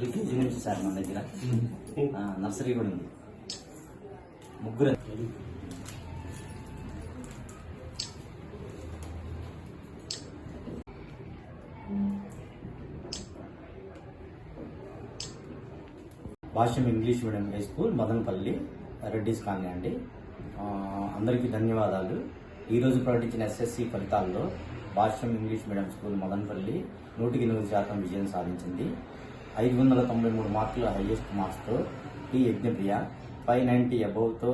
LKG నుంచి sir మన దగ్గర. నర్సరీ కూడా ఉంది. ముగ్గురు. Bhashyam English medium high school Madanapalle Reddy's colony అండి. అందరికీ ధన్యవాదాలు. ఈరోజు ప్రకటించిన ఎస్ఎస్సి ఫలితాల్లో Bhashyam English medium school Madanapalle నూటికి ఎనిమిది శాతం విజయం సాధించింది. ఐదు వందల తొంభై మూడు మార్కుల హైయెస్ట్ మార్క్స్తో టి యజ్ఞప్రియ ఫైవ్ నైంటీ అబౌవ్తో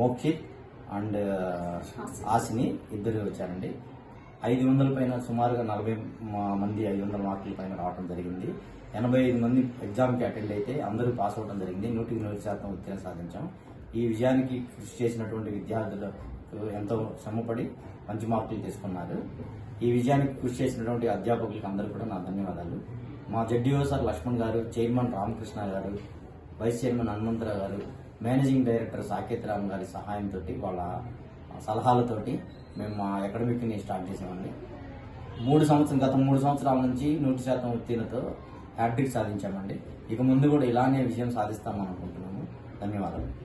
మోక్షిత్ అండ్ ఆసిని ఇద్దరు వచ్చారండి. ఐదు వందల పైన సుమారుగా నలభై మంది ఐదు వందల మార్కుల పైన రావడం జరిగింది. ఎనభై ఐదు మంది ఎగ్జామ్కి అటెండ్ అయితే అందరూ పాస్ అవడం జరిగింది. నూటికి నూరు శాతం ఉత్తీర్ణ సాధించాం. ఈ విజయానికి కృషి చేసినటువంటి విద్యార్థులు ఎంతో శ్రమపడి మంచి మార్కులు తీసుకున్నారు ఈ విజయానికి కృషి చేసినటువంటి అధ్యాపకులకు అందరూ కూడా నా ధన్యవాదాలు. మా జడ్డీఓ సార్ లక్ష్మణ్ గారు చైర్మన్ రామకృష్ణ గారు వైస్ చైర్మన్ హనుమంతరావు గారు మేనేజింగ్ డైరెక్టర్ సాకేత్ రామ్ గారి సహాయంతో వాళ్ళ సలహాలతోటి మేము మా అకాడమిక్ని స్టార్ట్ చేసామండి. మూడు సంవత్సరం గత మూడు సంవత్సరాల నుంచి నూటి శాతం ఉత్తీర్ణతో హ్యాట్రిక్ సాధించామండి. ఇక ముందు కూడా ఇలానే విజయం సాధిస్తామని అనుకుంటున్నాము. ధన్యవాదాలు.